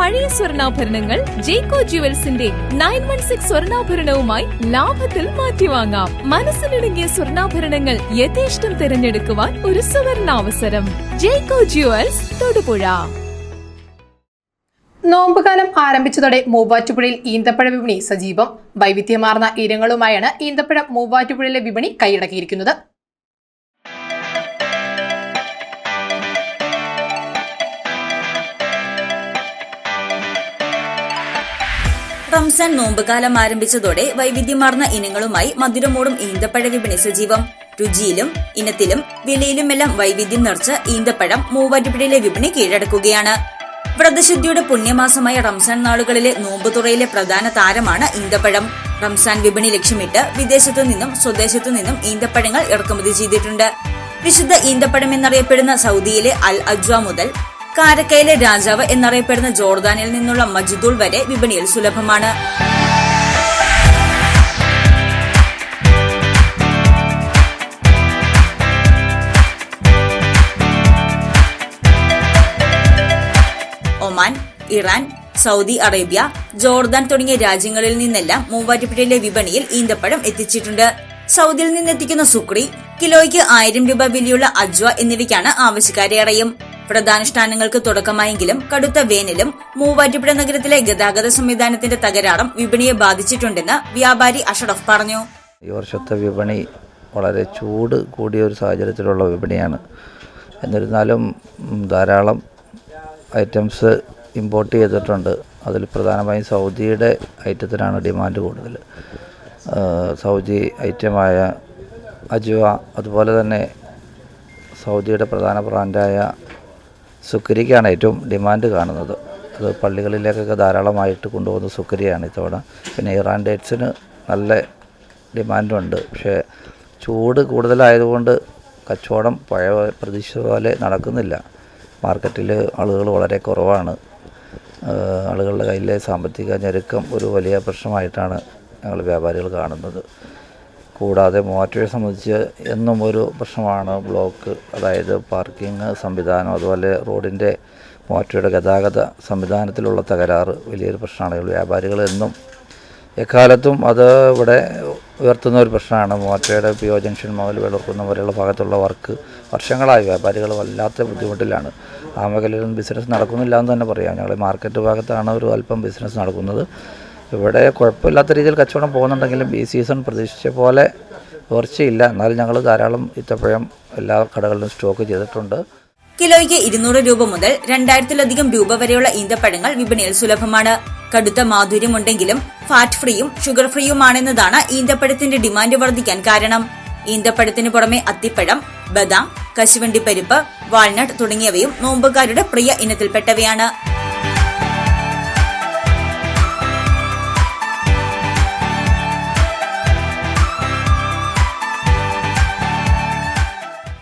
പഴയ സ്വർണാഭരണങ്ങൾ ജേക്കോ ജുവൽസിന്റെ നയൻ വൺ സിക്സ് സ്വർണാഭരണവുമായി ലാഭത്തിൽ മാറ്റിവാങ്ങാം. മനസ്സിലിടുങ്ങിയ സ്വർണാഭരണങ്ങൾ യഥേഷ്ടം തിരഞ്ഞെടുക്കുവാൻ ഒരു സുവർണാവസരം. ജേക്കോ ജുവൽസ് തൊടുപുഴ. നോമ്പുകാലം ആരംഭിച്ചതോടെ മൂവാറ്റുപുഴയിൽ ഈന്തപ്പഴ വിപണി സജീവം. വൈവിധ്യമാർന്ന ഇനങ്ങളുമായാണ് ഈന്തപ്പഴം മൂവാറ്റുപുഴയിലെ വിപണി കൈയടക്കിയിരിക്കുന്നത്. റംസാൻ നോമ്പുകാലം ആരംഭിച്ചതോടെ വൈവിധ്യമാർന്ന ഇനങ്ങളുമായി മധുരമോടും ഈന്തപ്പഴ വിപണി സജീവം. രുചിയിലും ഇനത്തിലും വിലയിലുമെല്ലാം വൈവിധ്യം നിറച്ച് ഈന്തപ്പഴം മൂവാറ്റുപുഴയിലെ വിപണി കീഴടക്കുകയാണ്. വ്രതശുദ്ധിയുടെ പുണ്യമാസമായ റംസാൻ നാളുകളിലെ നോമ്പുതുറയിലെ പ്രധാന താരമാണ് ഈന്തപ്പഴം. റംസാൻ വിപണി ലക്ഷ്യമിട്ട് വിദേശത്തു നിന്നും സ്വദേശത്തു നിന്നും ഈന്തപ്പഴങ്ങൾ ഇറക്കുമതി ചെയ്തിട്ടുണ്ട്. വിശുദ്ധ ഈന്തപ്പഴം എന്നറിയപ്പെടുന്ന സൗദിയിലെ അൽ അജ്വ മുതൽ കാരക്കയിലെ രാജാവ് എന്നറിയപ്പെടുന്ന ജോർദാനിൽ നിന്നുള്ള മജ്ദൂൾ വരെ വിപണിയിൽ സുലഭമാണ്. Oman Iran Saudi Arabia Jordan തുടങ്ങിയ രാജ്യങ്ങളിൽ നിന്നെല്ലാം മൂവാറ്റുപുഴയിലെ വിപണിയിൽ ഈന്തപ്പഴം എത്തിച്ചിട്ടുണ്ട്. സൗദിയിൽ നിന്നെത്തിക്കുന്ന സുക്രി കിലോയ്ക്ക് ആയിരം രൂപ വിലയുള്ള അജ്വ എന്നിവയ്ക്കാണ് ആവശ്യക്കാരേറെയും. പ്രധാനുഷ്ഠാനങ്ങൾക്ക് തുടക്കമായെങ്കിലും കടുത്ത വേനലും മൂവാറ്റുപുഴ നഗരത്തിലെ ഗതാഗത സംവിധാനത്തിന്റെ തകരാറും വിപണിയെ ബാധിച്ചിട്ടുണ്ടെന്ന് വ്യാപാരി അഷറഫ് പറഞ്ഞു. ഈ വർഷത്തെ വിപണി വളരെ ചൂട് കൂടിയ ഒരു സാഹചര്യത്തിലുള്ള വിപണിയാണ്. എന്നിരുന്നാലും ധാരാളം ഐറ്റംസ് ഇമ്പോർട്ട് ചെയ്തിട്ടുണ്ട്. അതിൽ പ്രധാനമായും സൗദിയുടെ ഐറ്റത്തിനാണ് ഡിമാൻഡ് കൂടുതൽ. സൗദി ഐറ്റമായ അജുവ അതുപോലെ തന്നെ സൗദിയുടെ പ്രധാന ബ്രാൻഡായ സുക്കരിക്കാണ് ഏറ്റവും ഡിമാൻഡ് കാണുന്നത്. അത് പള്ളികളിലേക്കൊക്കെ ധാരാളമായിട്ട് കൊണ്ടുപോകുന്ന സുക്കരിയാണ് ഇത്തവണ. പിന്നെ ഇറാൻ ഡേറ്റ്സിന് നല്ല ഡിമാൻഡുണ്ട്. പക്ഷേ ചൂട് കൂടുതലായതുകൊണ്ട് കച്ചവടം പഴയ പ്രതീക്ഷ പോലെ നടക്കുന്നില്ല. മാർക്കറ്റിൽ ആളുകൾ വളരെ കുറവാണ്. ആളുകളുടെ കയ്യിലെ സാമ്പത്തിക ഞെരുക്കം ഒരു വലിയ പ്രശ്നമായിട്ടാണ് ഞങ്ങൾ വ്യാപാരികൾ കാണുന്നത്. കൂടാതെ മൂവാറ്റുപുഴയെ സംബന്ധിച്ച് എന്നും ഒരു പ്രശ്നമാണ് ബ്ലോക്ക് അതായത് പാർക്കിംഗ് സംവിധാനം അതുപോലെ റോഡിന്റെ മൂവാറ്റുപുഴയുടെ ഗതാഗത സംവിധാനത്തിലുള്ള തകരാറ് വലിയൊരു പ്രശ്നമാണ് വ്യാപാരികൾ എന്നും എക്കാലത്തും അത് ഇവിടെ ഉയർത്തുന്ന ഒരു പ്രശ്നമാണ്. മൂവാറ്റുപുഴയുടെ പി ഒ ജംഗ്ഷൻ മുതൽ വെളുക്കുന്ന വരെയുള്ള ഭാഗത്തുള്ള വർക്ക് വർഷങ്ങളായി. വ്യാപാരികൾ വല്ലാത്ത ബുദ്ധിമുട്ടിലാണ്. ആ മേഖലയിലൊന്നും ബിസിനസ് നടക്കുന്നില്ല എന്ന് തന്നെ പറയാം. ഞങ്ങൾ മാർക്കറ്റ് ഭാഗത്താണ് ഒരു അല്പം ബിസിനസ് നടക്കുന്നത്. ഇവിടെ കുഴപ്പമില്ലാത്ത രീതിയിൽ കച്ചവടം പോകുന്നുണ്ടെങ്കിലും ഈ സീസൺ പ്രതീക്ഷിച്ച പോലെ ഉയർച്ചയില്ല എന്നാലും ഞങ്ങൾ ധാരാളം ഇത്തപ്പഴം എല്ലാ കടകളിലും സ്റ്റോക്ക് ചെയ്തിട്ടുണ്ട്. കിലോയ്ക്ക് ഇരുന്നൂറ് രൂപ മുതൽ രണ്ടായിരത്തിലധികം രൂപ വരെയുള്ള ഈന്തപ്പഴങ്ങൾ വിപണിയിൽ സുലഭമാണ്. കടുത്ത മാധുര്യമുണ്ടെങ്കിലും ഫാറ്റ് ഫ്രീയും ഷുഗർ ഫ്രീയുമാണെന്നതാണ് ഈന്തപ്പഴത്തിന്റെ ഡിമാൻഡ് വർദ്ധിക്കാൻ കാരണം. ഈന്തപ്പഴത്തിന് പുറമെ അത്തിപ്പഴം ബദാം കശുവണ്ടി പരിപ്പ് വാൾനട്ട് തുടങ്ങിയവയും നോമ്പുകാരുടെ പ്രിയ ഇനത്തിൽപ്പെട്ടവയാണ്.